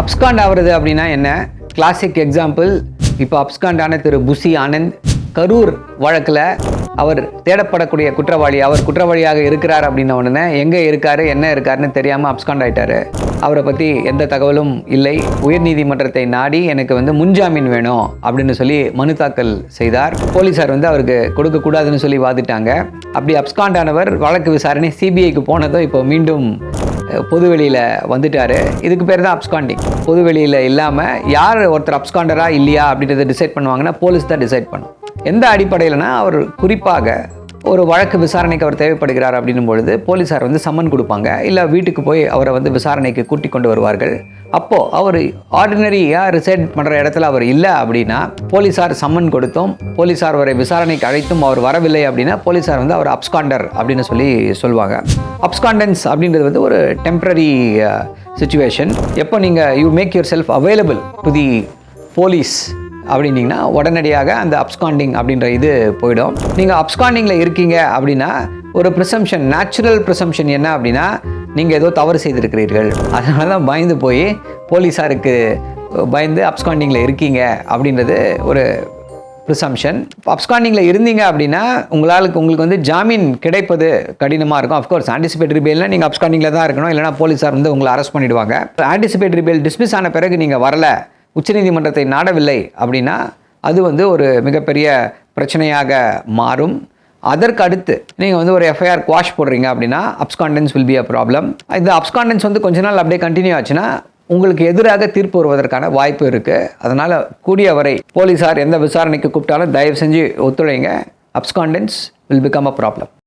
Abscond ஆகிறது அப்படின்னா என்ன? கிளாசிக் எக்ஸாம்பிள் இப்போ அப்ஸ்காண்டான திரு புசி ஆனந்த் கரூர் வழக்கில் அவர் தேடப்படக்கூடிய குற்றவாளி அவர் குற்றவாளியாக இருக்கிறார் அப்படின்ன உடனே எங்கே இருக்கார் என்ன இருக்காருன்னு தெரியாமல் அப்ஸ்காண்ட் ஆகிட்டார் அவரை பற்றி எந்த தகவலும் இல்லை. உயர்நீதிமன்றத்தை நாடி எனக்கு வந்து முன்ஜாமீன் வேணும் அப்படின்னு சொல்லி மனு தாக்கல் செய்தார். போலீஸார் வந்து அவருக்கு கொடுக்கக்கூடாதுன்னு சொல்லி வாதிட்டாங்க. அப்படி அப்ஸ்காண்ட் ஆனவர் வழக்கு விசாரணை சிபிஐக்கு போனதும் இப்போ மீண்டும் பொதுவெளியில் வந்துட்டாரு. இதுக்கு பேர் தான் அப்ஸ்காண்டிங் பொதுவெளியில் இல்லாமல் யார் ஒருத்தர் அப்ஸ்காண்டரா இல்லையா அப்படின்றத டிசைட் பண்ணுவாங்கன்னா போலீஸ் தான் டிசைட் பண்ணும். எந்த அடிப்படையில்னா அவர் குறிப்பாக ஒரு வழக்கு விசாரணைக்கு அவர் தேவைப்படுகிறார் அப்படின்னும் பொழுது போலீஸார் வந்து சம்மன் கொடுப்பாங்க. இல்லை வீட்டுக்கு போய் அவரை வந்து விசாரணைக்கு கூட்டி கொண்டு வருவார்கள். அப்போது அவர் ஆர்டினரியாக ரிசைட் பண்ணுற இடத்துல அவர் இல்லை அப்படின்னா போலீஸார் சம்மன் கொடுத்தும் போலீஸார் அவரை விசாரணைக்கு அழைத்தும் அவர் வரவில்லை அப்படின்னா போலீஸார் வந்து அவர் அப்ஸ்காண்டர் அப்படின்னு சொல்லி சொல்லுவாங்க அப்ஸ்காண்டன்ஸ் அப்படின்றது வந்து ஒரு டெம்ப்ரரி சுச்சுவேஷன் எப்போ நீங்கள் you make yourself available to the police அப்படின்னீங்கன்னா உடனடியாக அந்த அப்ஸ்காண்டிங் அப்படின்ற இது போயிடும். நீங்கள் அப்ஸ்காண்டிங்கில் இருக்கீங்க அப்படின்னா ஒரு ப்ரிசம்ஷன் நேச்சுரல் ப்ரிசம்ஷன் என்ன அப்படின்னா நீங்கள் ஏதோ தவறு செய்திருக்கிறீர்கள். அதனால தான் பயந்து போய் போலீஸாருக்கு பயந்து அப்ஸ்காண்டிங்கில் இருக்கீங்க அப்படின்றது ஒரு ப்ரிசம்ஷன் அப்ஸ்காண்டிங்கில் இருந்தீங்க அப்படின்னா உங்களால் உங்களுக்கு வந்து ஜாமீன் கிடைப்பது கடினமாக இருக்கும். அஃப்கோர்ஸ் ஆன்டிசிபேட்டரி பேல்னா நீங்கள் அப்ஸ்காண்டிங்கில் தான் இருக்கணும். இல்லைனா போலீஸார் வந்து உங்களை அரெஸ்ட் பண்ணிடுவாங்க. ஆன்டிசிபேட்டரி பேல் டிஸ்மிஸ் ஆன பிறகு நீங்கள் வரல. உச்சநீதிமன்றத்தை நாடவில்லை அப்படின்னா அது வந்து ஒரு மிகப்பெரிய பிரச்சனையாக மாறும். அதற்கு அடுத்து நீங்கள் வந்து ஒரு எஃப்ஐஆர் குவாஷ் போடுறீங்க அப்படின்னா abscondence will be a problem இந்த அப்ஸ்காண்டன்ஸ் வந்து கொஞ்ச நாள் அப்படியே கண்டினியூ ஆச்சுன்னா உங்களுக்கு எதிராக தீர்ப்பு வருவதற்கான வாய்ப்பு இருக்குது அதனால் கூடிய வரை போலீஸார் எந்த விசாரணைக்கு கூப்பிட்டாலும் தயவு செஞ்சு ஒத்துழைங்க. Abscondence will become a problem